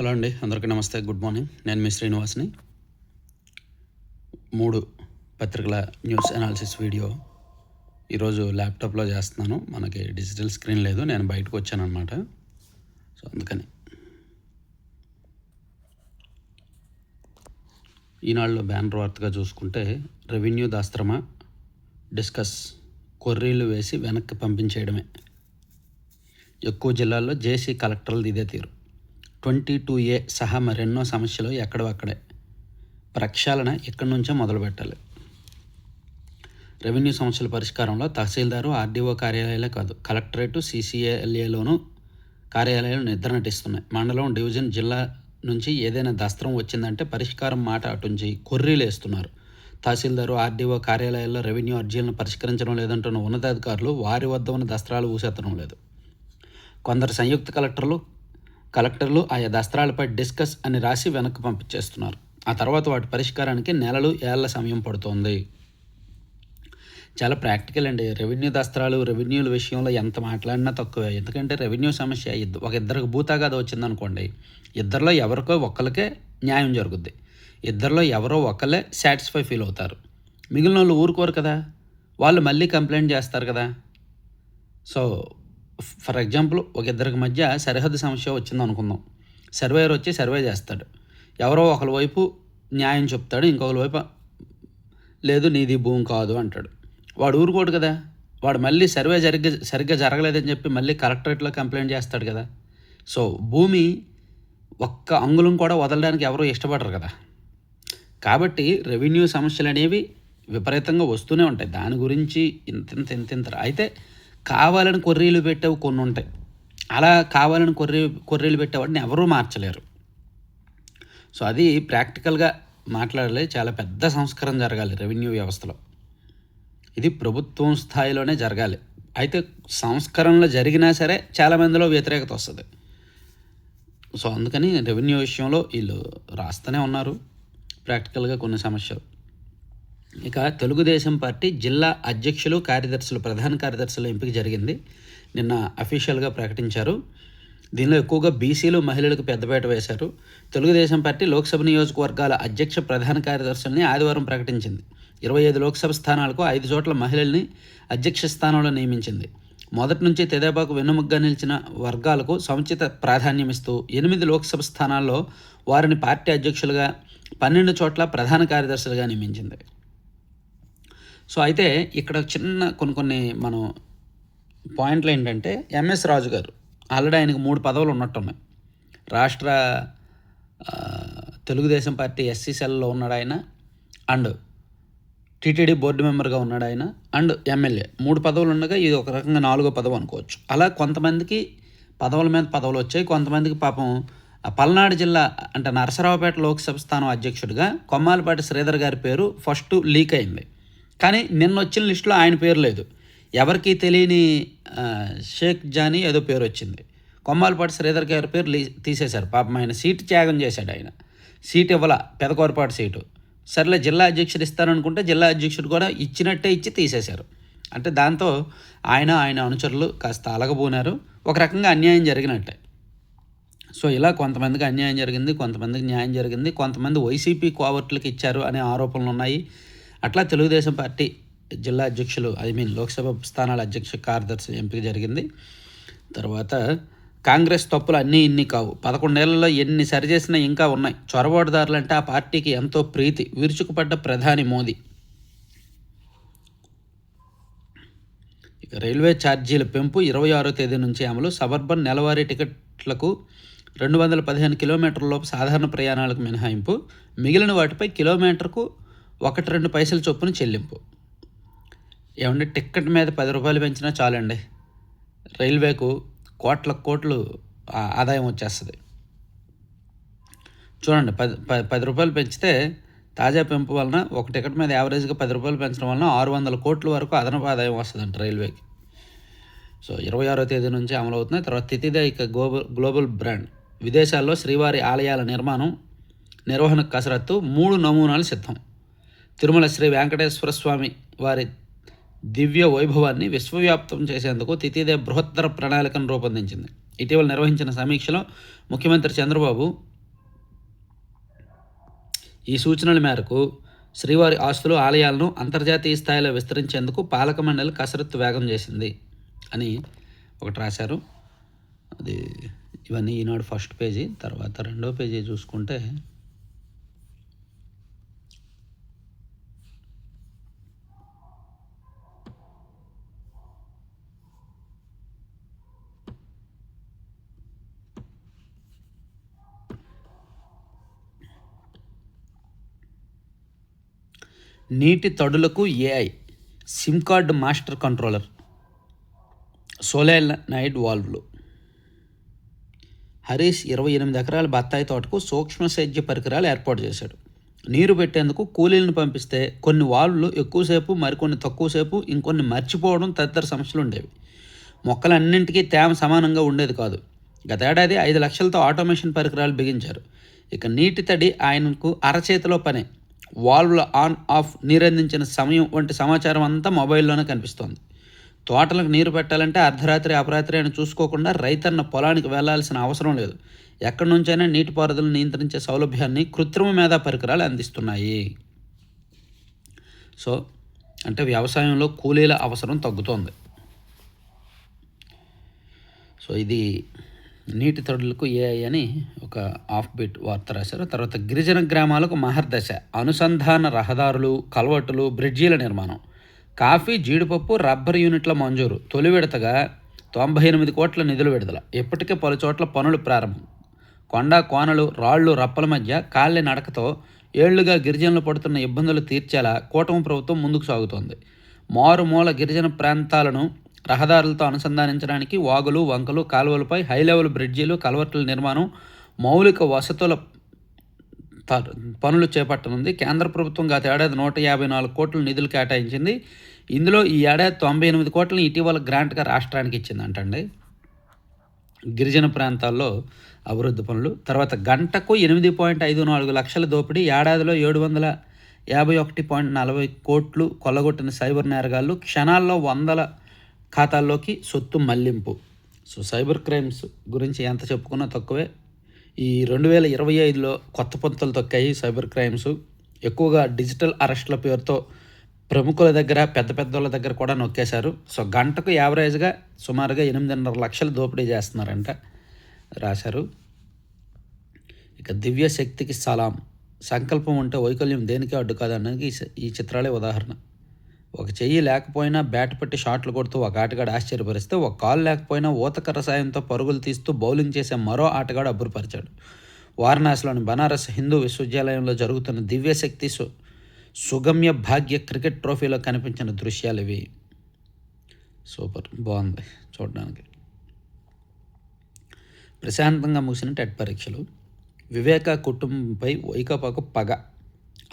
Hello అండి అందరికీ నమస్తే గుడ్ మార్నింగ్. నేను మీ శ్రీనివాస్ని. మూడు పత్రికల న్యూస్ అనాలిసిస్ వీడియో ఈరోజు ల్యాప్టాప్లో చేస్తున్నాను. మనకి డిజిటల్ స్క్రీన్ లేదు నేను బయటకు వచ్చాను అనమాట సో అందుకని. ఈనాళ్ళు బ్యానర్ వార్తగా చూసుకుంటే రెవెన్యూ దాస్త్రమా డిస్కస్ కొర్రీలు వేసి వెనక్కి పంపించేయడమే. ఎక్కువ జిల్లాల్లో జేసీ కలెక్టర్లు ఇదే తీరు. ట్వంటీ టూ ఏ సహా మరెన్నో సమస్యలు ఎక్కడో అక్కడే. ప్రక్షాళన ఇక్కడి నుంచే మొదలు పెట్టాలి రెవెన్యూ సమస్యల పరిష్కారంలో తహసీల్దారు ఆర్డీఓ కార్యాలయాలే కాదు కలెక్టరేటు సీసీఏఎల్ఏలోనూ కార్యాలయాలు నిద్ర నటిస్తున్నాయి. మండలం డివిజన్ జిల్లా నుంచి ఏదైనా దస్త్రం వచ్చిందంటే పరిష్కారం మాట అటుంచి కొర్రీలు వేస్తున్నారు. తహసీల్దారు ఆర్డీఓ కార్యాలయాల్లో రెవెన్యూ అర్జీలను పరిష్కరించడం లేదంటున్న ఉన్నతాధికారులు వారి వద్ద ఉన్న దస్త్రాలు ఊసెత్తడం లేదు. కొందరు సంయుక్త కలెక్టర్లు కలెక్టర్లు ఆయా దస్త్రాలపై డిస్కస్ అని రాసి వెనక్కి పంపించేస్తున్నారు. ఆ తర్వాత వాటి పరిష్కారానికి నెలలు ఏళ్ళ సమయం పడుతోంది. చాలా ప్రాక్టికల్ అండి. రెవెన్యూ దస్త్రాలు రెవెన్యూల విషయంలో ఎంత మాట్లాడినా తక్కువే. ఎందుకంటే రెవెన్యూ సమస్య ఒక ఇద్దరికి భూతాగాది వచ్చిందనుకోండి ఇద్దరిలో ఎవరికో ఒక్కరికే న్యాయం జరుగుద్ది. ఇద్దరిలో ఎవరో ఒకళ్ళే సాటిస్ఫై ఫీల్ అవుతారు. మిగిలిన వాళ్ళు ఊరుకోరు కదా. వాళ్ళు మళ్ళీ కంప్లైంట్ చేస్తారు కదా. సో ఫర్ ఎగ్జాంపుల్ ఒక ఇద్దరికి మధ్య సరిహద్దు సమస్య వచ్చింది అనుకుందాం సర్వేయర్ వచ్చి సర్వే చేస్తాడు. ఎవరో ఒకరి వైపు న్యాయం చెప్తాడు ఇంకొకరి వైపు లేదు నీది భూమి కాదు అంటాడు. వాడు ఊరుకోడు కదా. వాడు మళ్ళీ సర్వే జరిగ సరిగ్గా జరగలేదని చెప్పి మళ్ళీ కలెక్టరేట్లో కంప్లైంట్ చేస్తాడు కదా. సో భూమి ఒక్క అంగుళం కూడా వదలడానికి ఎవరు ఇష్టపడరు కదా. కాబట్టి రెవెన్యూ సమస్యలు అనేవి విపరీతంగా వస్తూనే ఉంటాయి. దాని గురించి ఇంత ఇంత ఇంత ఇంత అయితే కావాలని కొర్రీలు పెట్టేవి కొన్ని ఉంటాయి. అలా కావాలని కొర్రీ కొర్రీలు పెట్టేవాడిని ఎవరూ మార్చలేరు. సో అది ప్రాక్టికల్గా మాట్లాడాలి. చాలా పెద్ద సంస్కరణ జరగాలి రెవెన్యూ వ్యవస్థలో. ఇది ప్రభుత్వం స్థాయిలోనే జరగాలి. అయితే సంస్కరణలు జరిగినా సరే చాలా మందిలో వ్యతిరేకత వస్తుంది. సో అందుకని రెవెన్యూ విషయంలో వీళ్ళు రాస్తూనే ఉన్నారు. ప్రాక్టికల్గా కొన్ని సమస్యలు. ఇక తెలుగుదేశం పార్టీ జిల్లా అధ్యక్షులు కార్యదర్శులు ప్రధాన కార్యదర్శుల ఎంపిక జరిగింది. నిన్న అఫీషియల్గా ప్రకటించారు. దీనిలో ఎక్కువగా బీసీలు మహిళలకు పెద్దపేట వేశారు. తెలుగుదేశం పార్టీ లోక్సభ నియోజకవర్గాల అధ్యక్ష ప్రధాన కార్యదర్శుల్ని ఆదివారం ప్రకటించింది. ఇరవై ఐదు లోక్సభ స్థానాలకు ఐదు చోట్ల మహిళల్ని అధ్యక్ష స్థానంలో నియమించింది. మొదటి నుంచి తెదేపాకు వెన్నుముగ్గా నిలిచిన వర్గాలకు సముచిత ప్రాధాన్యం ఇస్తూ ఎనిమిది లోక్సభ స్థానాల్లో వారిని పార్టీ అధ్యక్షులుగా పన్నెండు చోట్ల ప్రధాన కార్యదర్శులుగా నియమించింది. సో అయితే ఇక్కడ చిన్న కొన్ని కొన్ని మనం పాయింట్లు ఏంటంటే ఎంఎస్ రాజు గారు ఆల్రెడీ ఆయనకు మూడు పదవులు ఉన్నట్టున్నాయి. రాష్ట్ర తెలుగుదేశం పార్టీ ఎస్సీ సెల్లో ఉన్నాడు ఆయన అండ్ టీటీడీ బోర్డు మెంబర్గా ఉన్నాడు ఆయన అండ్ ఎమ్మెల్యే. మూడు పదవులు ఉండగా ఇది ఒక రకంగా నాలుగో పదవి అనుకోవచ్చు. అలా కొంతమందికి పదవుల మీద పదవులు వచ్చాయి. కొంతమందికి పాపం ఆ పల్నాడు జిల్లా అంటే నరసరావుపేట లోక్సభ స్థానం అధ్యక్షుడిగా కొమ్మాలపాటి శ్రీధర్ గారి పేరు ఫస్ట్ లీక్ అయింది. కానీ నిన్న వచ్చిన లిస్టులో ఆయన పేరు లేదు. ఎవరికి తెలియని షేక్ జానీ ఏదో పేరు వచ్చింది. కొమ్మాలపాటి శ్రీధర్ గారి పేరు తీసేశారు. పాపం ఆయన సీటు త్యాగం చేశాడు ఆయన. సీట్ ఇవ్వాల పెదకోరపాటు సీటు. సర్లే జిల్లా అధ్యక్షుడు ఇస్తారనుకుంటే జిల్లా అధ్యక్షుడు కూడా ఇచ్చినట్టే ఇచ్చి తీసేశారు. అంటే దాంతో ఆయన ఆయన అనుచరులు కాస్త అలగబోనారు. ఒక రకంగా అన్యాయం జరిగినట్టే. సో ఇలా కొంతమందికి అన్యాయం జరిగింది కొంతమందికి న్యాయం జరిగింది కొంతమంది వైసీపీ కోవర్ట్లకు ఇచ్చారు అనే ఆరోపణలు ఉన్నాయి అట్లా తెలుగుదేశం పార్టీ జిల్లా అధ్యక్షులు ఐ మీన్ లోక్సభ స్థానాల అధ్యక్ష కార్యదర్శి ఎంపిక జరిగింది. తర్వాత కాంగ్రెస్ తప్పులు అన్నీ ఇన్ని కావు. పదకొండేళ్ళలో ఎన్ని సరిచేసినా ఇంకా ఉన్నాయి. చొరబాటుదారులు అంటే ఆ పార్టీకి ఎంతో ప్రీతి. విరుచుకుపడ్డ ప్రధాని మోదీ. ఇక రైల్వే ఛార్జీల పెంపు ఇరవై ఆరో తేదీ నుంచి అమలు. సబర్బన్ నెలవారీ టికెట్లకు రెండు వందల పదిహేను కిలోమీటర్ల లోపు సాధారణ ప్రయాణాలకు మినహాయింపు. మిగిలిన వాటిపై కిలోమీటర్కు ఒకటి రెండు పైసలు చొప్పున చెల్లింపు. ఏమంటే టికెట్ మీద పది రూపాయలు పెంచినా చాలండి. రైల్వేకు కోట్ల కోట్లు ఆదాయం వచ్చేస్తుంది. చూడండి పది ప- పది రూపాయలు పెంచితే తాజా పెంపు వలన ఒక టికెట్ మీద యావరేజ్గా పది రూపాయలు పెంచడం వలన ఆరు వందల కోట్ల వరకు అదనపు ఆదాయం వస్తుందంట రైల్వేకి. సో ఇరవై ఆరో తేదీ నుంచి అమలవుతుంది తర్వాత తితిదే ఇక గ్లోబల్ గ్లోబల్ బ్రాండ్. విదేశాల్లో శ్రీవారి ఆలయాల నిర్మాణం నిర్వహణ కసరత్తు మూడు నమూనాలు సిద్ధం. తిరుమల శ్రీ వెంకటేశ్వర స్వామి వారి దివ్య వైభవాన్ని విశ్వవ్యాప్తం చేసేందుకు తితిదే బృహత్తర ప్రణాళికను రూపొందించింది. ఇటీవల నిర్వహించిన సమీక్షలో ముఖ్యమంత్రి చంద్రబాబు ఈ సూచనల మేరకు శ్రీవారి ఆస్తులు ఆలయాలను అంతర్జాతీయ స్థాయిలో విస్తరించేందుకు పాలక మండలి కసరత్తు వేగం చేసింది అని ఒకటి రాశారు. అది ఇవన్నీ ఈనాడు ఫస్ట్ పేజీ తర్వాత రెండో పేజీ చూసుకుంటే నీటి తడులకు AI SIM card master controller solenoid వాల్వ్లు హరీష్ ఇరవై ఎనిమిది ఎకరాల బత్తాయి తోటకు సూక్ష్మ సేద్య పరికరాలు ఏర్పాటు చేశాడు. నీరు పెట్టేందుకు కూలీలను పంపిస్తే కొన్ని వాల్వ్లు ఎక్కువసేపు మరికొన్ని తక్కువసేపు ఇంకొన్ని మర్చిపోవడం తదితర సమస్యలు ఉండేవి. మొక్కలన్నింటికీ తేమ సమానంగా ఉండేది కాదు. గతేడాది ఐదు లక్షలతో ఆటోమేషన్ పరికరాలు బిగించారు. ఇక నీటి తడి ఆయనకు అరచేతిలో పనే. వాల్వ్ల ఆన్ ఆఫ్ నీరందించిన సమయం వంటి సమాచారం అంతా మొబైల్లోనే కనిపిస్తోంది. తోటలకు నీరు పెట్టాలంటే అర్ధరాత్రి అపరాత్రి అని చూసుకోకుండా రైతన్న పొలానికి వెళ్ళాల్సిన అవసరం లేదు. ఎక్కడి నుంచైనా నీటిపారుదలను నియంత్రించే సౌలభ్యాన్ని కృత్రిమ మేధా పరికరాలు అందిస్తున్నాయి. సో అంటే వ్యవసాయంలో కూలీల అవసరం తగ్గుతోంది. సో ఇది నీటి తొడులకు ఏఐ అని ఒక ఆఫ్ బీట్ వార్త రాశారు. తర్వాత గిరిజన గ్రామాలకు మహర్దశ అనుసంధాన రహదారులు కల్వట్టులు బ్రిడ్జీల నిర్మాణం కాఫీ జీడిపప్పు రబ్బర్ యూనిట్ల మంజూరు తొలి విడతగా తొంభై ఎనిమిది కోట్ల నిధులు విడుదల ఇప్పటికే పలు చోట్ల పనులు ప్రారంభం. కొండ కోనలు రాళ్ళు రప్పల మధ్య కాళ్ళ నడకతో ఏళ్ళుగా గిరిజనులు పడుతున్న ఇబ్బందులు తీర్చేలా కూటమి ప్రభుత్వం ముందుకు సాగుతోంది. మారుమూల గిరిజన ప్రాంతాలను రహదారులతో అనుసంధానించడానికి వాగులు వంకలు కాలువలపై హై లెవెల్ బ్రిడ్జీలు కలవర్టుల నిర్మాణం మౌలిక వసతుల పనులు చేపట్టనుంది. కేంద్ర ప్రభుత్వం గత ఏడాది నూట యాభై నాలుగు కోట్ల నిధులు కేటాయించింది. ఇందులో ఈ ఏడాది తొంభై ఎనిమిది కోట్లను ఇటీవల గ్రాంట్గా రాష్ట్రానికి ఇచ్చిందంటండి. గిరిజన ప్రాంతాల్లో అభివృద్ధి పనులు. తర్వాత గంటకు ఎనిమిది పాయింట్ ఐదు నాలుగు లక్షల దోపిడీ. ఏడాదిలో ఏడు వందల యాభై ఒకటి పాయింట్ నలభై కోట్లు కొల్లగొట్టిన సైబర్ నేరగాళ్ళు క్షణాల్లో వందల ఖాతాల్లోకి సొత్తు మళ్ళింపు. సో సైబర్ క్రైమ్స్ గురించి ఎంత చెప్పుకున్నా తక్కువే. ఈ రెండు వేల ఇరవై ఐదులో కొత్త పొంతలు తొక్కాయి సైబర్ క్రైమ్స్. ఎక్కువగా డిజిటల్ అరెస్ట్ల పేరుతో ప్రముఖుల దగ్గర పెద్ద పెద్దోళ్ళ దగ్గర కూడా నొక్కేశారు. సో గంటకు యావరేజ్గా సుమారుగా ఎనిమిదిన్నర లక్షలు దోపిడీ చేస్తున్నారంట రాశారు. ఇక దివ్య శక్తికి సలాం. సంకల్పం ఉంటే వైకల్యం దేనికి అడ్డు కాదన్నది ఈ చిత్రాలే ఉదాహరణ. ఒక చెయ్యి లేకపోయినా బ్యాట్ పట్టి షాట్లు కొడుతూ ఒక ఆటగాడు ఆశ్చర్యపరిస్తే ఒక కాల్ లేకపోయినా ఊతకర్ర సాయంతో పరుగులు తీస్తూ బౌలింగ్ చేసే మరో ఆటగాడు అబ్బురపరిచాడు. వారణాసిలోని బనారస్ హిందూ విశ్వవిద్యాలయంలో జరుగుతున్న దివ్యశక్తి సు సుగమ్య భాగ్య క్రికెట్ ట్రోఫీలో కనిపించిన దృశ్యాలు ఇవి. సూపర్. బాగుంది చూడడానికి. ప్రశాంతంగా ముగిసిన టెట్ పరీక్షలు. వివేక కుటుంబంపై వైకాపాకు పగ.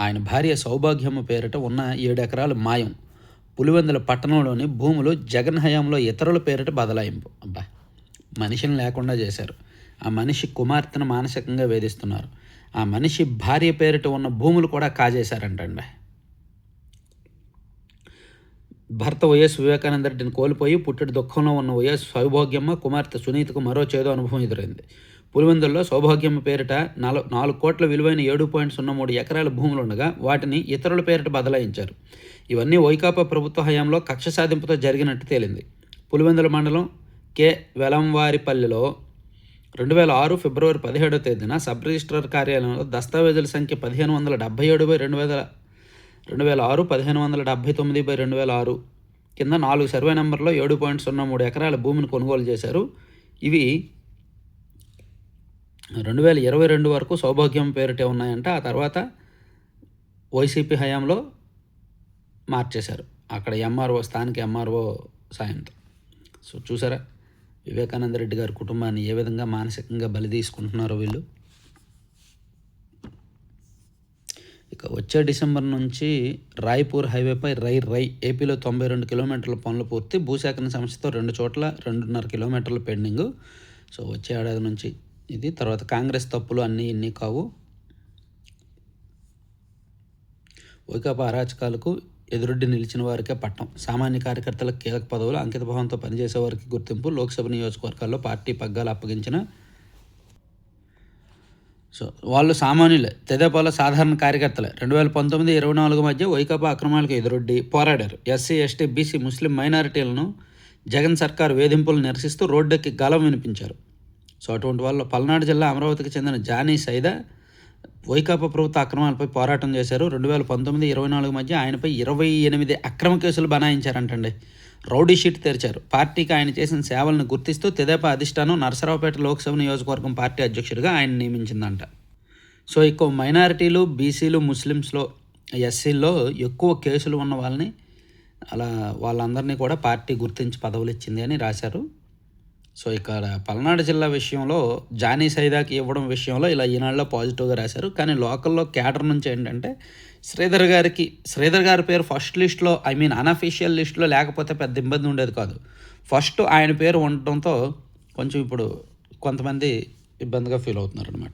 ఆయన భార్య సౌభాగ్యమ్మ పేరిట ఉన్న ఏడెకరాలు మాయం. పులివెందుల పట్టణంలోని భూములు జగన్ హయాంలో ఇతరుల పేరిట బదలాయింపు. అబ్బా మనిషిని లేకుండా చేశారు. ఆ మనిషి కుమార్తెను మానసికంగా వేధిస్తున్నారు. ఆ మనిషి భార్య పేరిట ఉన్న భూములు కూడా కాజేశారంటండి. భర్త వైఎస్ వివేకానంద రెడ్డిని కోల్పోయి పుట్టడి దుఃఖంలో ఉన్న వైఎస్ సౌభాగ్యమ్మ కుమార్తె సునీతకు మరో చేదో అనుభవం ఎదురైంది. పులివెందుల్లో సౌభాగ్యమ్మ పేరిట నాలుగు నాలుగు కోట్ల విలువైన ఏడు పాయింట్ సున్నా మూడు ఎకరాల భూములు ఉండగా వాటిని ఇతరుల పేరిట బదలాయించారు. ఇవన్నీ వైకాపా ప్రభుత్వ హయాంలో కక్ష సాధింపుతో జరిగినట్టు తేలింది. పులివెందుల మండలం కె. వెలంవారిపల్లిలో రెండు వేల ఆరు ఫిబ్రవరి పదిహేడవ తేదీన సబ్ రిజిస్ట్రార్ కార్యాలయంలో దస్తావేజుల సంఖ్య పదిహేను వందల డెబ్బై ఏడు బై రెండు వేల రెండు వేల ఆరు పదిహేను వందల డెబ్బై తొమ్మిది బై రెండు వేల ఆరు. కింద నాలుగు సర్వే నెంబర్లో ఏడు పాయింట్ సున్నా మూడు ఎకరాల భూమిని కొనుగోలు చేశారు. ఇవి రెండు వేల ఇరవై రెండు వరకు సౌభాగ్యం పేరిటే ఉన్నాయంట. ఆ తర్వాత వైసీపీ హయాంలో మార్చేశారు. అక్కడ ఎంఆర్ఓ స్థానిక ఎంఆర్ఓ సాయంతో సో చూసారా? వివేకానంద రెడ్డి గారి కుటుంబాన్ని ఏ విధంగా మానసికంగా బలి తీసుకుంటున్నారో వీళ్ళు. ఇక వచ్చే డిసెంబర్ నుంచి రాయ్పూర్ హైవేపై రై రై ఏపీలో తొంభై రెండు కిలోమీటర్ల పనులు పూర్తి భూసేకరణ సమస్యతో రెండు చోట్ల రెండున్నర కిలోమీటర్ల పెండింగ్. సో వచ్చే ఏడాది నుంచి ఇది. తర్వాత కాంగ్రెస్ తప్పులు అన్నీ ఇన్ని కావు. వైకాపా అరాచకాలకు ఎదురొడ్డి నిలిచిన వారికే పట్టం. సామాన్య కార్యకర్తలకు కీలక పదవులు అంకిత భావంతో పనిచేసే వారికి గుర్తింపు లోక్సభ నియోజకవర్గాల్లో పార్టీ పగ్గాలు అప్పగించిన సో వాళ్ళు సామాన్యులే. తెదేపాలో సాధారణ కార్యకర్తలే. రెండు వేల పంతొమ్మిది ఇరవై నాలుగు మధ్య వైకాపా అక్రమాలకు ఎదురొడ్డి పోరాడారు. ఎస్సీ ఎస్టీ బీసీ ముస్లిం మైనారిటీలను జగన్ సర్కార్ వేధింపులు నిరసిస్తూ రోడ్డెక్కి గలం వినిపించారు. సో అటువంటి వాళ్ళు పల్నాడు జిల్లా అమరావతికి చెందిన జానీ సైదా వైకాపా ప్రభుత్వ అక్రమాలపై పోరాటం చేశారు. రెండు వేల పంతొమ్మిది ఇరవై నాలుగు మధ్య ఆయనపై ఇరవై ఎనిమిది అక్రమ కేసులు బనాయించారంటండి. రౌడీ షీట్ తెరిచారు. పార్టీకి ఆయన చేసిన సేవలను గుర్తిస్తూ తెదేపా అధిష్టానం నరసరావుపేట లోక్సభ నియోజకవర్గం పార్టీ అధ్యక్షుడిగా ఆయన నియమించిందంట. సో ఎక్కువ మైనారిటీలు బీసీలు ముస్లిమ్స్లో ఎస్సీల్లో ఎక్కువ కేసులు ఉన్న వాళ్ళని అలా వాళ్ళందరినీ కూడా పార్టీ గుర్తించి పదవులు ఇచ్చింది అని రాశారు. సో ఇక్కడ పల్నాడు జిల్లా విషయంలో జానీ సైదాకి ఇవ్వడం విషయంలో ఇలా ఈనాడులో పాజిటివ్గా రాశారు. కానీ లోకల్లో క్యాటర్ నుంచి ఏంటంటే శ్రీధర్ గారికి శ్రీధర్ గారి పేరు ఫస్ట్ లిస్ట్లో ఐ మీన్ అన్అఫీషియల్ లిస్ట్లో లేకపోతే పెద్ద ఇబ్బంది ఉండేది కాదు. ఫస్ట్ ఆయన పేరు ఉండటంతో కొంచెం ఇప్పుడు కొంతమంది ఇబ్బందిగా ఫీల్ అవుతున్నారు అనమాట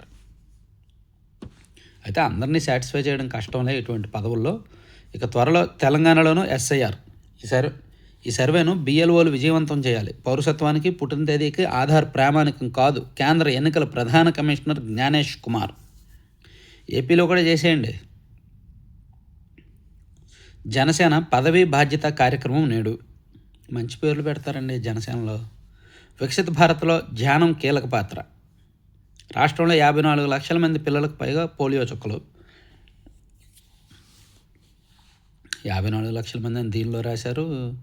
అయితే అందరినీ సాటిస్ఫై చేయడం కష్టంలే ఇటువంటి పదవుల్లో. ఇక త్వరలో తెలంగాణలోనూ ఎస్ఐఆర్. ఈ ఈ సర్వేను బిఎల్ఓలు విజయవంతం చేయాలి. పౌరసత్వానికి పుట్టిన తేదీకి ఆధార్ ప్రామాణికం కాదు. కేంద్ర ఎన్నికల ప్రధాన కమిషనర్ జ్ఞానేష్ కుమార్. ఏపీలో కూడా చేసేయండి. జనసేన పదవీ బాధ్యత కార్యక్రమం నేడు. మంచి పేర్లు పెడతారండి జనసేనలో. వికసిత భారత్లో ధ్యానం కీలక పాత్ర. రాష్ట్రంలో యాభై నాలుగు లక్షల మంది పిల్లలకు పైగా పోలియో చుక్కలు. యాభై నాలుగు లక్షల మంది అని దీనిలో రాశారు.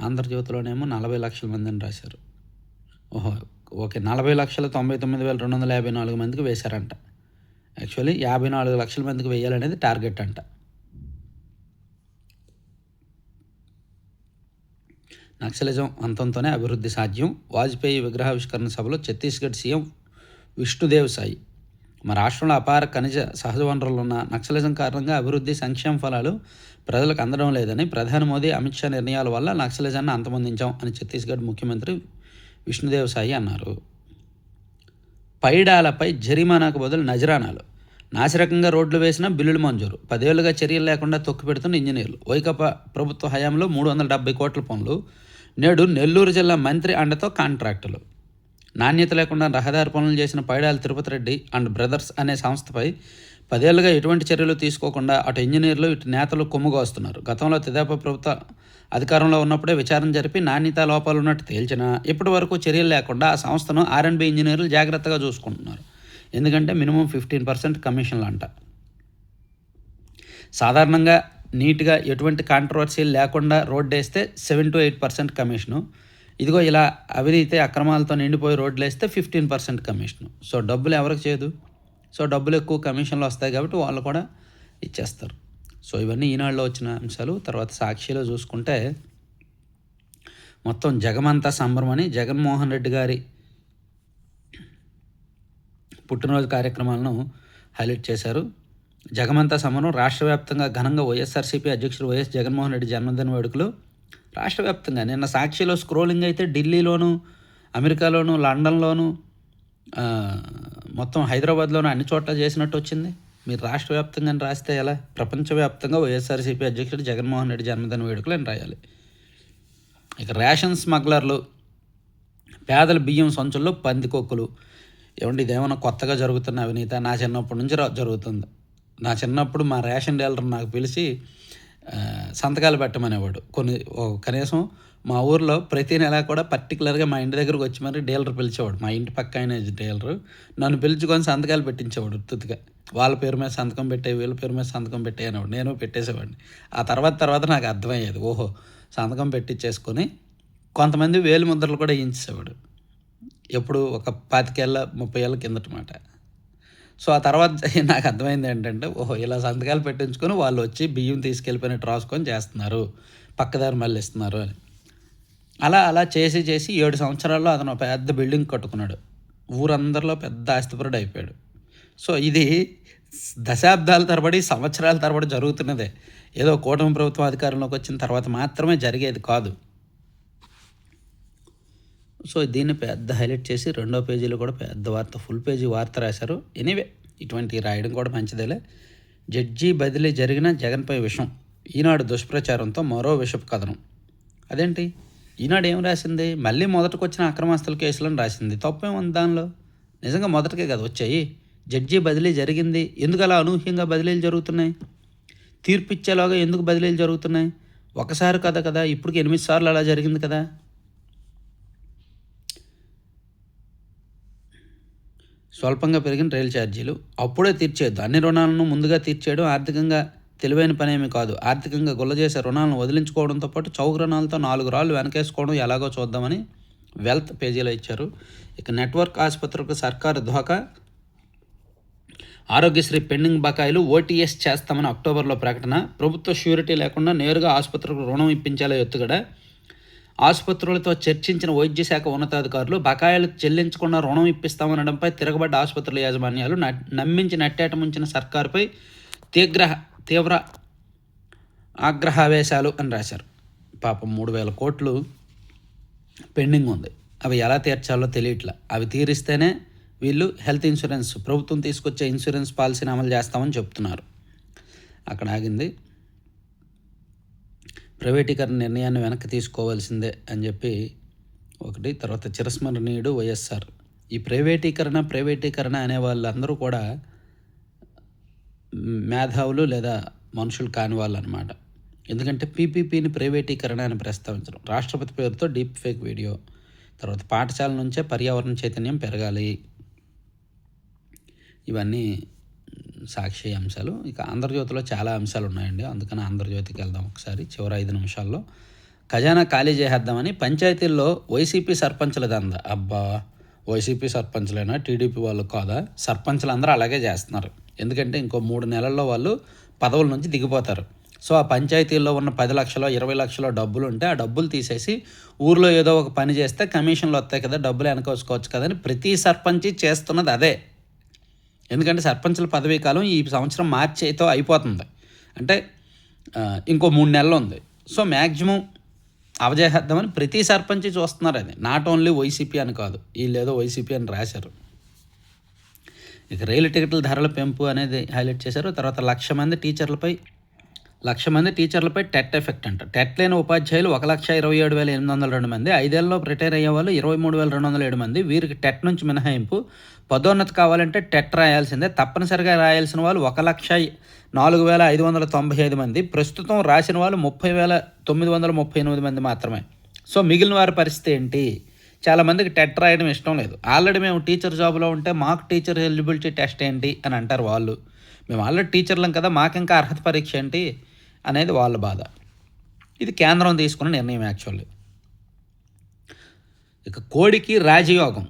ఆంధ్రజ్యోతిలోనేమో నలభై లక్షల మంది అని రాశారు. ఓహో ఓకే నలభై లక్షల తొంభై తొమ్మిది వేల రెండు వందల యాభై నాలుగు మందికి వేశారంట. యాక్చువల్లీ యాభై నాలుగు లక్షల మందికి వేయాలనేది టార్గెట్ అంట. నక్సలిజం అంతంతోనే అభివృద్ధి సాధ్యం. వాజ్పేయి విగ్రహావిష్కరణ సభలో ఛత్తీస్గఢ్ సీఎం విష్ణుదేవ్ సాయి. మా రాష్ట్రంలో అపార ఖనిజ సహజ వనరులు ఉన్న నక్సలిజం కారణంగా అభివృద్ధి సంక్షేమ ఫలాలు ప్రజలకు అందడం లేదని ప్రధాని మోదీ అమిత్ షా నిర్ణయాల వల్ల నక్సలిజాన్ని అంతమొందించాం అని ఛత్తీస్గఢ్ ముఖ్యమంత్రి విష్ణుదేవ్ సాయి అన్నారు. పైడాలపై జరిమానాకు బదులు నజరానాలు. నాసిరకంగా రోడ్లు వేసిన బిల్లులు మంజూరు. పదేళ్ళుగా చర్యలు లేకుండా తొక్కిపెడుతున్న ఇంజనీర్లు. వైకాపా ప్రభుత్వ హయాంలో మూడు వందల డెబ్బై కోట్ల పనులు నేడు నెల్లూరు జిల్లా మంత్రి అండతో కాంట్రాక్టులు. నాణ్యత లేకుండా రహదారి పనులు చేసిన పైడాల తిరుపతి రెడ్డి అండ్ బ్రదర్స్ అనే సంస్థపై పదేళ్ళుగా ఎటువంటి చర్యలు తీసుకోకుండా అటు ఇంజనీర్లు ఇటు నేతలు కొమ్ముగాస్తున్నారు గతంలో తెదేప ప్రభుత్వ అధికారంలో ఉన్నప్పుడే విచారణ జరిపి నాణ్యత లోపాలు ఉన్నట్టు తేల్చినా ఇప్పటి వరకు చర్యలు లేకుండా ఆ సంస్థను ఆర్ఎండ్బి ఇంజనీర్లు జాగ్రత్తగా చూసుకుంటున్నారు. ఎందుకంటే మినిమం ఫిఫ్టీన్ పర్సెంట్ కమిషన్లు అంట. సాధారణంగా నీట్గా ఎటువంటి కాంట్రవర్సీ లేకుండా రోడ్డు వేస్తే seven to eight percent commission. ఇదిగో ఇలా అవినీతి అక్రమాలతో నిండిపోయి రోడ్లు వేస్తే ఫిఫ్టీన్ పర్సెంట్ కమిషను. సో డబ్బులు ఎవరికి చేయదు సో డబ్బులు ఎక్కువ కమిషన్లు వస్తాయి కాబట్టి వాళ్ళు కూడా ఇచ్చేస్తారు. సో ఇవన్నీ ఈనాడులో వచ్చిన అంశాలు. తర్వాత సాక్షిలో చూసుకుంటే మొత్తం జగమంతా సంబరం అని జగన్మోహన్ రెడ్డి గారి పుట్టినరోజు కార్యక్రమాలను హైలైట్ చేశారు. జగమంతా సమరం రాష్ట్ర వ్యాప్తంగా ఘనంగా వైఎస్ఆర్సీపీ అధ్యక్షుడు వైఎస్ జగన్మోహన్ రెడ్డి జన్మదిన వేడుకలు రాష్ట్ర వ్యాప్తంగా. నిన్న సాక్షిలో స్క్రోలింగ్ అయితే ఢిల్లీలోను అమెరికాలోను లండన్లోను మొత్తం హైదరాబాద్లోనే అన్ని చోట్ల చేసినట్టు వచ్చింది. మీరు రాష్ట్ర వ్యాప్తంగా అని రాస్తే ఎలా? ప్రపంచవ్యాప్తంగా వైఎస్ఆర్సీపీ అధ్యక్షుడు జగన్మోహన్ రెడ్డి జన్మదిన వేడుకలు అని రాయాలి. ఇక రేషన్ స్మగ్లర్లు పేదల బియ్యం సంచుల్లో పందికొక్కులు. ఏమండి ఇదేమన్నా కొత్తగా జరుగుతున్న అవినీత? నా చిన్నప్పటి నుంచి రా- జరుగుతుంది. నా చిన్నప్పుడు మా రేషన్ డీలర్ నాకు పిలిచి సంతకాలు పెట్టమనేవాడు. కొన్ని ఓ కనీసం మా ఊర్లో ప్రతి నెల కూడా పర్టికులర్గా మా ఇంటి దగ్గరకు వచ్చి మరి డీలర్ పిలిచేవాడు. మా ఇంటి పక్క ఆయన డీలరు నన్ను పిలుచుకొని సంతకాలు పెట్టించేవాడు ఉత్తుగా వాళ్ళ పేరు మీద సంతకం పెట్టే వీళ్ళ పేరు మీద సంతకం పెట్టే అనేవాడు. నేను పెట్టేసేవాడిని. ఆ తర్వాత తర్వాత నాకు అర్థమయ్యేది. ఓహో సంతకం పెట్టించేసుకొని కొంతమంది వేలు ముద్రలు కూడా వేయించేసేవాడు. ఎప్పుడు ఒక పాతికేళ్ళ ముప్పై ఏళ్ళ కిందట మాట సో ఆ తర్వాత నాకు అర్థమైంది ఏంటంటే ఓహో ఇలా సంతకాలు పెట్టించుకొని వాళ్ళు వచ్చి బియ్యం తీసుకెళ్ళిపోయినట్టు రాసుకొని చేస్తున్నారు. పక్కదారి మళ్ళీ ఇస్తున్నారు అని. అలా అలా చేసి చేసి ఏడు సంవత్సరాల్లో అతను ఒక పెద్ద బిల్డింగ్ కట్టుకున్నాడు. ఊరందరిలో పెద్ద ఆస్తిపరుడు అయిపోయాడు. సో ఇది దశాబ్దాల తరబడి సంవత్సరాల తరబడి జరుగుతున్నదే. ఏదో కూటమి ప్రభుత్వం అధికారంలోకి వచ్చిన తర్వాత మాత్రమే జరిగేది కాదు. సో దీన్ని పెద్ద హైలైట్ చేసి రెండో పేజీలో కూడా పెద్ద వార్త ఫుల్ పేజీ వార్త రాశారు. ఎనీవే ఇటువంటి రాయడం కూడా మంచిదేలే. జడ్జి బదిలీ జరిగిన జగన్పై విషం ఈనాడు దుష్ప్రచారంతో మరో విషపు కథనం. అదేంటి? ఈనాడు ఏం రాసింది? మళ్ళీ మొదటకు వచ్చిన అక్రమాస్తుల కేసులను రాసింది. తప్పేముంది దానిలో? నిజంగా మొదటికే కదా వచ్చాయి. జడ్జి బదిలీ జరిగింది. ఎందుకు అలా అనూహ్యంగా బదిలీలు జరుగుతున్నాయి? తీర్పు ఇచ్చేలాగా ఎందుకు బదిలీలు జరుగుతున్నాయి? ఒకసారి కదా కదా ఇప్పటికి ఎనిమిది సార్లు అలా జరిగింది కదా. స్వల్పంగా పెరిగిన రైలు ఛార్జీలు. అప్పుడే తీర్చేయద్దు. అన్ని రుణాలను ముందుగా తీర్చేయడం ఆర్థికంగా తెలివైన పనేమి కాదు. ఆర్థికంగా గుల్ల చేసే రుణాలను వదిలించుకోవడంతో పాటు చౌక రుణాలతో నాలుగు రాళ్ళు వెనకేసుకోవడం ఎలాగో చూద్దామని వెల్త్ పేజీలో ఇచ్చారు. ఇక నెట్వర్క్ ఆసుపత్రులకు సర్కారు ధోకా. ఆరోగ్యశ్రీ పెండింగ్ బకాయిలు ఓటీఎస్ చేస్తామని అక్టోబర్లో ప్రకటన. ప్రభుత్వ ష్యూరిటీ లేకుండా నేరుగా ఆసుపత్రులకు రుణం ఇప్పించేలా ఎత్తుగడ. ఆసుపత్రులతో చర్చించిన వైద్య శాఖ ఉన్నతాధికారులు బకాయిలు చెల్లించకుండా రుణం ఇప్పిస్తామనడంపై తిరగబడ్డ ఆసుపత్రుల యాజమాన్యాలు న- నమ్మించి నట్టేట ముంచిన సర్కారుపై తీవ్ర తీవ్ర ఆగ్రహావేశాలు అని రాశారు. పాపం మూడు వేల కోట్లు పెండింగ్ ఉంది. అవి ఎలా తీర్చాలో తెలియట్లా. అవి తీరిస్తేనే వీళ్ళు హెల్త్ ఇన్సూరెన్స్ ప్రభుత్వం తీసుకొచ్చే ఇన్సూరెన్స్ పాలసీని అమలు చేస్తామని చెప్తున్నారు. అక్కడ ఆగింది ప్రైవేటీకరణ నిర్ణయాన్ని వెనక్కి తీసుకోవాల్సిందే అని చెప్పి ఒకటి తర్వాత చిరస్మరణీయుడు వైఎస్ఆర్. ఈ ప్రైవేటీకరణ ప్రైవేటీకరణ అనే వాళ్ళందరూ కూడా మేధావులు లేదా మనుషులు కాని వాళ్ళు అనమాట ఎందుకంటే పీపీపీని ప్రైవేటీకరణ అని ప్రస్తావించడం. రాష్ట్రపతి పేరుతో డీప్ ఫేక్ వీడియో తర్వాత పాఠశాల నుంచే పర్యావరణ చైతన్యం పెరగాలి. ఇవన్నీ సాక్షి అంశాలు. ఇక ఆంధ్రజ్యోతిలో చాలా అంశాలు ఉన్నాయండి. అందుకని ఆంధ్రజ్యోతికి వెళ్దాం ఒకసారి. చివరి ఐదు నిమిషాల్లో. ఖజానా ఖాళీ చేసేద్దామని పంచాయతీల్లో వైసీపీ సర్పంచుల దంద. అబ్బా! వైసీపీ సర్పంచులైనా టీడీపీ వాళ్ళు కాదా? సర్పంచులు అందరూ అలాగే చేస్తున్నారు. ఎందుకంటే ఇంకో మూడు నెలల్లో వాళ్ళు పదవుల నుంచి దిగిపోతారు. సో ఆ పంచాయతీల్లో ఉన్న పది లక్షలో ఇరవై లక్షలో డబ్బులు ఉంటే ఆ డబ్బులు తీసేసి ఊర్లో ఏదో ఒక పని చేస్తే కమిషన్లు వస్తాయి కదా డబ్బులు వెనకోసుకోవచ్చు కదా అని ప్రతి సర్పంచి చేస్తున్నది అదే. ఎందుకంటే సర్పంచుల పదవీ కాలం ఈ సంవత్సరం మార్చితో అయిపోతుంది. అంటే ఇంకో మూడు నెలలు ఉంది. సో మ్యాక్సిమం అవజేసేద్దామని ప్రతి సర్పంచి చూస్తున్నారు అది. నాట్ ఓన్లీ వైసీపీ అని కాదు వీళ్ళు ఏదో వైసీపీ అని రాశారు. ఇక రైలు టికెట్ల ధరల పెంపు అనేది హైలైట్ చేశారు. తర్వాత లక్ష మంది టీచర్లపై లక్ష మంది టీచర్లపై టెట్ ఎఫెక్ట్ అంట. టెట్ లేని ఉపాధ్యాయులు ఒక లక్ష ఇరవై ఏడు వేల ఎనిమిది వందల రెండు మంది. ఐదేళ్ళలో రిటైర్ అయ్యే వాళ్ళు ఇరవై మూడు వేల రెండు వందల ఏడు మంది. వీరికి టెట్ నుంచి మినహాయింపు. పదోన్నతి కావాలంటే టెట్ రాయాల్సిందే. తప్పనిసరిగా రాయాల్సిన వాళ్ళు ఒక లక్ష నాలుగు వేల ఐదు వందల తొంభై ఐదు మంది. ప్రస్తుతం రాసిన వాళ్ళు ముప్పై వేల తొమ్మిది వందల ముప్పై ఎనిమిది మంది మాత్రమే. సో మిగిలిన వారి పరిస్థితి ఏంటి? చాలామందికి టెట్ రాయడం ఇష్టం లేదు. ఆల్రెడీ మేము టీచర్ జాబ్లో ఉంటే మాకు టీచర్ ఎలిజిబిలిటీ టెస్ట్ ఏంటి అని అంటారు వాళ్ళు. మేము ఆల్రెడీ టీచర్లం కదా మాకు ఇంకా అర్హత పరీక్ష ఏంటి? అనేది వాళ్ళ బాధ. ఇది కేంద్రం తీసుకున్న నిర్ణయం యాక్చువల్లీ. ఇక కోడికి రాజయోగం.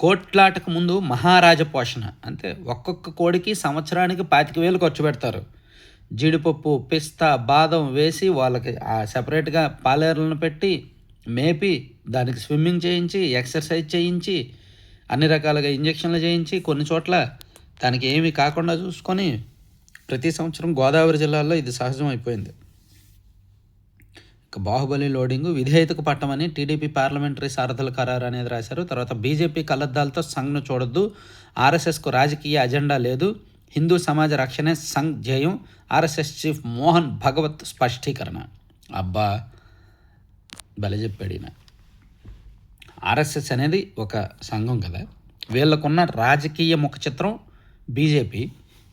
కోట్లాటకు ముందు మహారాజ పోషణ. అంటే ఒక్కొక్క కోడికి సంవత్సరానికి పాతిక వేలు ఖర్చు పెడతారు. జీడిపప్పు పిస్తా బాదం వేసి వాళ్ళకి ఆ సపరేట్గా పాలేర్లను పెట్టి మేపి దానికి స్విమ్మింగ్ చేయించి ఎక్సర్సైజ్ చేయించి అన్ని రకాలుగా ఇంజక్షన్లు చేయించి కొన్ని చోట్ల దానికి ఏమీ కాకుండా చూసుకొని ప్రతి సంవత్సరం గోదావరి జిల్లాలో ఇది సహజం అయిపోయింది. బాహుబలి లోడింగ్ విధేయతకు పట్టమని టీడీపీ పార్లమెంటరీ సారథుల ఖరారు అనేది రాశారు. తర్వాత బీజేపీ కలద్దాలతో సంఘ్ను చూడొద్దు. ఆర్ఎస్ఎస్కు రాజకీయ అజెండా లేదు. హిందూ సమాజ రక్షణే సంఘ్ జయం ఆర్ఎస్ఎస్ చీఫ్ మోహన్ భగవత్ స్పష్టీకరణ. అబ్బా! భలే చెప్పాడు ఈయన. ఆర్ఎస్ఎస్ అనేది ఒక సంఘం కదా. వీళ్ళకున్న రాజకీయ ముఖ చిత్రం బీజేపీ.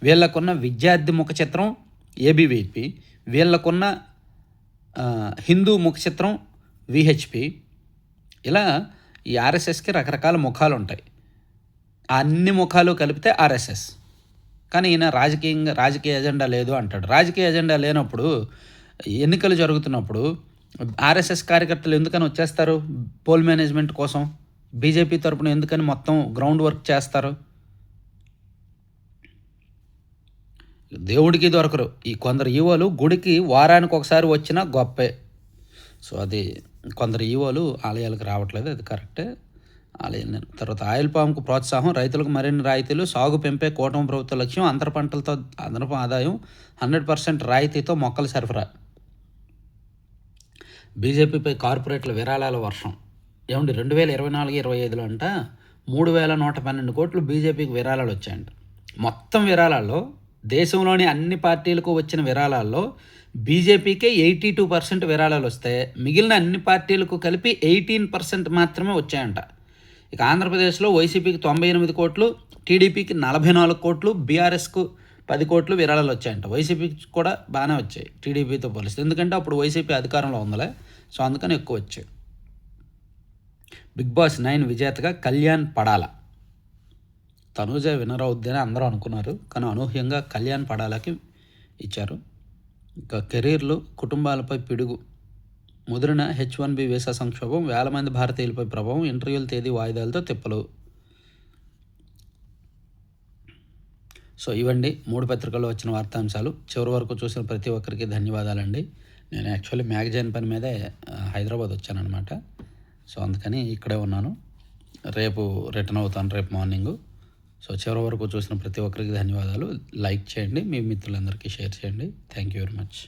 వీళ్ళకున్న విద్యార్థి ముఖ చిత్రం ఏబీవీపీ వీళ్ళకున్న హిందూ ముఖ చిత్రం విహెచ్పి ఇలా ఈ ఆర్ఎస్ఎస్కి రకరకాల ముఖాలు ఉంటాయి అన్ని ముఖాలు కలిపితే ఆర్ఎస్ఎస్ కానీ ఈయన రాజకీయంగా రాజకీయ ఎజెండా లేదు అంటాడు. రాజకీయ ఎజెండా లేనప్పుడు ఎన్నికలు జరుగుతున్నప్పుడు ఆర్ఎస్ఎస్ కార్యకర్తలు ఎందుకని వచ్చేస్తారు? పోల్ మేనేజ్మెంట్ కోసం బీజేపీ తరపున ఎందుకని మొత్తం గ్రౌండ్ వర్క్ చేస్తారు? దేవుడికి దొరకరు. ఈ కొందరు ఈవోలు గుడికి వారానికి ఒకసారి వచ్చినా గొప్పే. సో అది కొందరు ఈవోలు ఆలయాలకు రావట్లేదు అది కరెక్టే. ఆలయం తర్వాత ఆయిల్ పామ్కు ప్రోత్సాహం రైతులకు మరిన్ని రాయితీలు సాగు పెంపే కూటమి ప్రభుత్వ లక్ష్యం అంతర పంటలతో అదనపు ఆదాయం హండ్రెడ్ పర్సెంట్ రాయితీతో మొక్కల సరఫరా. బీజేపీపై కార్పొరేట్ల విరాళాల వర్షం. ఏమండి రెండు వేల ఇరవై నాలుగు ఇరవై ఐదులో అంట మూడు వేల నూట పన్నెండు కోట్లు బీజేపీకి విరాళాలు వచ్చాయంట. మొత్తం విరాళాల్లో దేశంలోని అన్ని పార్టీలకు వచ్చిన విరాళాల్లో బీజేపీకే ఎయిటీ టూ పర్సెంట్ విరాళాలు వస్తే మిగిలిన అన్ని పార్టీలకు కలిపి ఎయిటీన్ పర్సెంట్ మాత్రమే వచ్చాయంట. ఇక ఆంధ్రప్రదేశ్లో వైసీపీకి తొంభై ఎనిమిది కోట్లు టీడీపీకి నలభై నాలుగు కోట్లు బీఆర్ఎస్కు పది కోట్లు విరాళాలు వచ్చాయంట. వైసీపీకి కూడా బాగానే వచ్చాయి టీడీపీతో పోలిస్తే. ఎందుకంటే అప్పుడు వైసీపీ అధికారంలో ఉందలే సో అందుకని ఎక్కువ వచ్చాయి. బిగ్ బాస్ నైన్ విజేతగా కళ్యాణ్ పడాల. తనూజ విన్నర్ అవుద్దని అందరూ అనుకున్నారు. కానీ అనూహ్యంగా కళ్యాణ్ పడాలకి ఇచ్చారు. ఇంకా కెరీర్లు కుటుంబాలపై పిడుగు. ముదిరిన హెచ్ వన్ బి వీసా సంక్షోభం వేల మంది భారతీయులపై ప్రభావం ఇంటర్వ్యూల తేదీ వాయిదాలతో తిప్పలు. సో ఇవండి మూడు పత్రికల్లో వచ్చిన వార్తాంశాలు. చివరి వరకు చూసిన ప్రతి ఒక్కరికి ధన్యవాదాలండి. నేను యాక్చువల్లీ మ్యాగజైన్ పని మీదే హైదరాబాద్ వచ్చానమాట సో అందుకని ఇక్కడే ఉన్నాను. రేపు రిటర్న్ అవుతాను రేపు మార్నింగు. సో చివరి వరకు చూసిన ప్రతి ఒక్కరికి ధన్యవాదాలు. లైక్ చేయండి మీ మిత్రులందరికీ షేర్ చేయండి. Thank you very much.